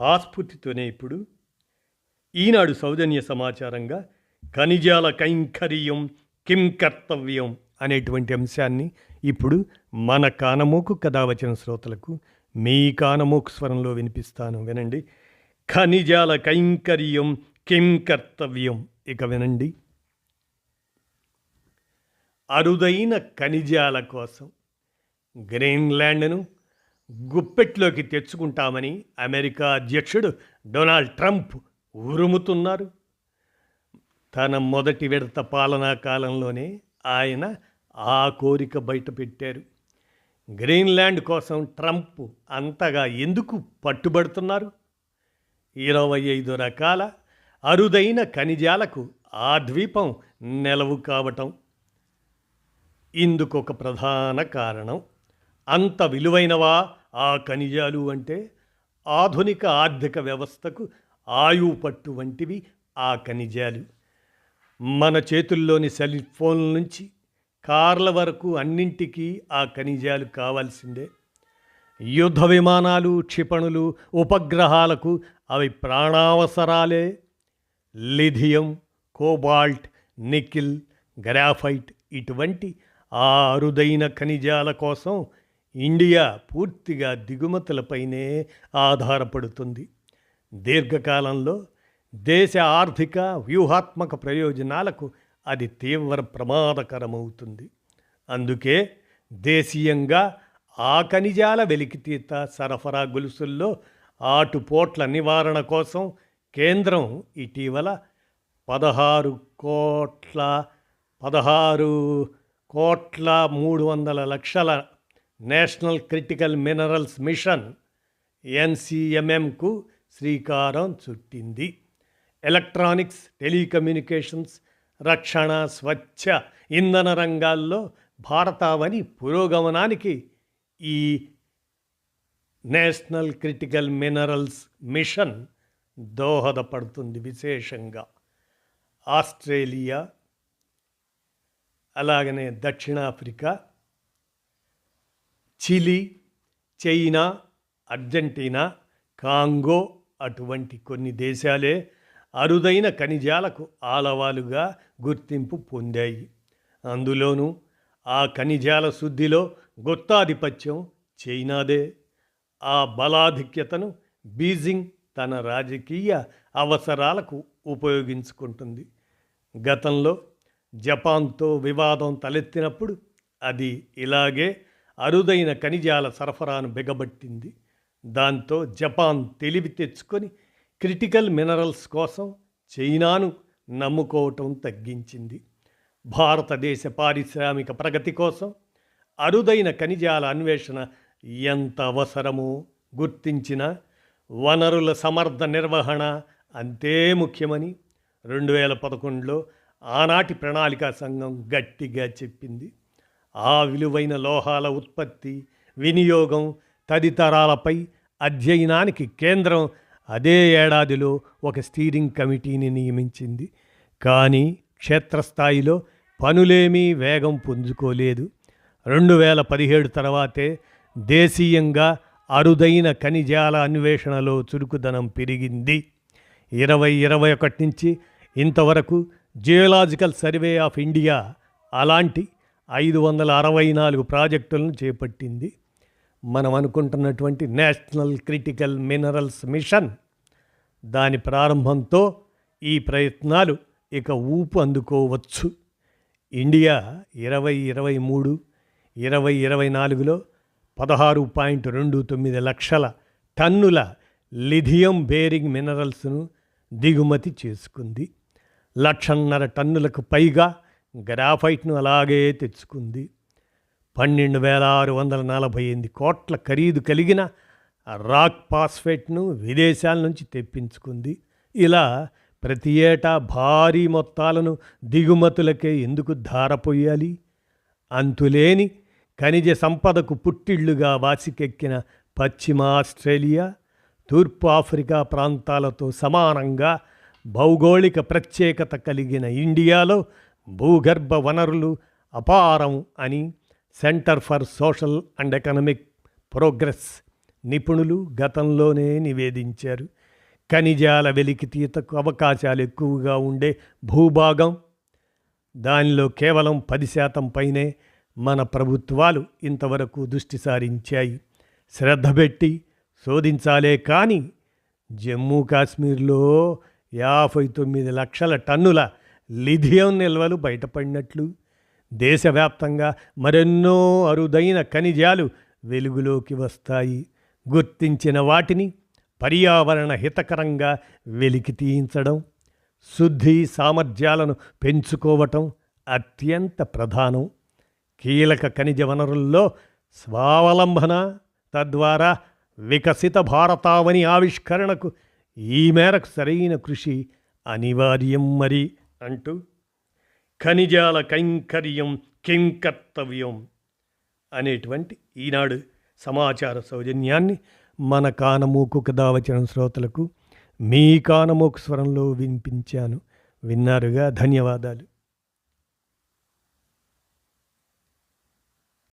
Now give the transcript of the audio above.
ఆస్ఫూర్తితోనే ఇప్పుడు ఈనాడు సౌజన్య సమాచారంగా ఖనిజాల కైంకర్యం కిం కర్తవ్యం అనేటువంటి అంశాన్ని ఇప్పుడు మన కానమోకు కథ వచ్చిన శ్రోతలకు మీ కానమోకు స్వరంలో వినిపిస్తాను. వినండి. ఖనిజాల కైంకర్యం కిం కర్తవ్యం. ఇక వినండి. అరుదైన ఖనిజాల కోసం గ్రీన్లాండ్ను గుప్పెట్లోకి తెచ్చుకుంటామని అమెరికా అధ్యక్షుడు డొనాల్డ్ ట్రంప్ ఉరుముతున్నారు. తన మొదటి విడత పాలనా కాలంలోనే ఆయన ఆ కోరిక బయటపెట్టారు. గ్రీన్లాండ్ కోసం ట్రంప్ అంతగా ఎందుకు పట్టుబడుతున్నారు? ఇరవై ఐదు రకాల అరుదైన ఖనిజాలకు ఆ ద్వీపం నెలవు కావటం ఇందుకొక ప్రధాన కారణం. అంత విలువైనవా ఆ ఖనిజాలు అంటే ఆధునిక ఆర్థిక వ్యవస్థకు ఆయువు పట్టు వంటివి ఆ ఖనిజాలు. మన చేతుల్లోని సెల్ ఫోన్ల నుంచి కార్ల వరకు అన్నింటికీ ఆ ఖనిజాలు కావాల్సిందే. యుద్ధ విమానాలు క్షిపణులు ఉపగ్రహాలకు అవి ప్రాణావసరాలే. లిథియం కోబాల్ట్ నికిల్ గ్రాఫైట్ ఇటువంటి ఆ అరుదైన ఖనిజాల కోసం ఇండియా పూర్తిగా దిగుమతులపైనే ఆధారపడుతుంది. దీర్ఘకాలంలో దేశ ఆర్థిక వ్యూహాత్మక ప్రయోజనాలకు అది తీవ్ర ప్రమాదకరమవుతుంది. అందుకే దేశీయంగా ఆ ఖనిజాల వెలికితీత సరఫరా గొలుసుల్లో ఆటుపోట్ల నివారణ కోసం కేంద్రం ఇటీవల పదహారు కోట్ల పదహారు కోట్ల మూడు వందల లక్షల నేషనల్ క్రిటికల్ మినరల్స్ మిషన్ ఎన్సిఎంఎంకు శ్రీకారం చుట్టింది. ఎలక్ట్రానిక్స్ టెలికమ్యూనికేషన్స్ రక్షణ స్వచ్ఛ ఇంధన రంగాల్లో భారతావని పురోగమనానికి ఈ నేషనల్ క్రిటికల్ మినరల్స్ మిషన్ దోహదపడుతుంది విశేషంగా. ఆస్ట్రేలియా అలాగనే దక్షిణాఫ్రికా చిలీ చైనా అర్జెంటీనా కాంగో అటువంటి కొన్ని దేశాలే అరుదైన ఖనిజాలకు ఆలవాలుగా గుర్తింపు పొందాయి. అందులోనూ ఆ ఖనిజాల శుద్ధిలో గొత్తాధిపత్యం చైనాదే. ఆ బలాధిక్యతను బీజింగ్ తన రాజకీయ అవసరాలకు ఉపయోగించుకుంటుంది. గతంలో జపాన్తో వివాదం తలెత్తినప్పుడు అది ఇలాగే అరుదైన ఖనిజాల సరఫరాను బిగబట్టింది. దాంతో జపాన్ తెలివి తెచ్చుకొని క్రిటికల్ మినరల్స్ కోసం చైనాను నమ్ముకోవటం తగ్గించింది. భారతదేశ పారిశ్రామిక ప్రగతి కోసం అరుదైన ఖనిజాల అన్వేషణ ఎంత అవసరమో గుర్తించిన వనరుల సమర్థ నిర్వహణ అంతే ముఖ్యమని రెండు వేల పదకొండులో ఆనాటి ప్రణాళికా సంఘం గట్టిగా చెప్పింది. ఆ విలువైన లోహాల ఉత్పత్తి వినియోగం తదితరాలపై అధ్యయనానికి కేంద్రం అదే ఏడాదిలో ఒక స్టీరింగ్ కమిటీని నియమించింది. కానీ క్షేత్రస్థాయిలో పనులేమీ వేగం పుంజుకోలేదు. రెండు వేల పదిహేడు తర్వాతే దేశీయంగా అరుదైన ఖనిజాల అన్వేషణలో చురుకుదనం పెరిగింది. ఇరవై ఇరవై ఒకటి నుంచి ఇంతవరకు జియోలాజికల్ సర్వే ఆఫ్ ఇండియా అలాంటి ఐదు వందల అరవై నాలుగు ప్రాజెక్టులను చేపట్టింది. మనం అనుకుంటున్నటువంటి నేషనల్ క్రిటికల్ మినరల్స్ మిషన్. దాని ప్రారంభంతో ఈ ప్రయత్నాలు ఇక ఊపు అందుకోవచ్చు. ఇండియా ఇరవై ఇరవై మూడు ఇరవై ఇరవై నాలుగులో పదహారు పాయింట్ రెండు తొమ్మిది లక్షల టన్నుల లిథియం బేరింగ్ మినరల్స్ను దిగుమతి చేసుకుంది. లక్షన్నర టన్నులకు పైగా గ్రాఫైట్ను అలాగే తెచ్చుకుంది. పన్నెండు వేల ఆరు వందల నలభై ఎనిమిది కోట్ల ఖరీదు కలిగిన రాక్ పాస్ఫేట్ను విదేశాల నుంచి తెప్పించుకుంది. ఇలా ప్రతి ఏటా భారీ మొత్తాలను దిగుమతులకే ఎందుకు ధారపోయాలి? అంతులేని ఖనిజ సంపదకు పుట్టిళ్ళుగా వాసికెక్కిన పశ్చిమ ఆస్ట్రేలియా తూర్పు ఆఫ్రికా ప్రాంతాలతో సమానంగా భౌగోళిక ప్రత్యేకత కలిగిన ఇండియాలో భూగర్భ వనరులు అపారం అని centre for social and economic progress నిపుణులు గతంలోనే నివేదించారు. ఖనిజాల వెలికితీతకు అవకాశాలు ఎక్కువగా ఉండే భూభాగం దానిలో కేవలం పది శాతం పైనే మన ప్రభుత్వాలు ఇంతవరకు దృష్టి సారించాయి. శ్రద్ధ పెట్టి శోధించాలే కానీ జమ్మూ కాశ్మీర్లో యాభై తొమ్మిది లక్షల టన్నుల లిథియం నిల్వలు బయటపడినట్లు దేశవ్యాప్తంగా మరెన్నో అరుదైన ఖనిజాలు వెలుగులోకి వస్తాయి. గుర్తించిన వాటిని పర్యావరణ హితకరంగా వెలికి తీయించడం శుద్ధి సామర్థ్యాలను పెంచుకోవటం అత్యంత ప్రధానం. కీలక ఖనిజ వనరుల్లో స్వావలంబన తద్వారా వికసిత భారతావని ఆవిష్కరణకు ఈ మేరకు సరైన కృషి అనివార్యం మరి. అంటూ ఖనిజాల కైంకర్యం కిం కర్తవ్యం అనేటువంటి ఈనాడు సమాచార సౌజన్యాన్ని మన కానమూకు కథావచన శ్రోతలకు మీ కానమూకు స్వరంలో వినిపించాను. విన్నారుగా? ధన్యవాదాలు.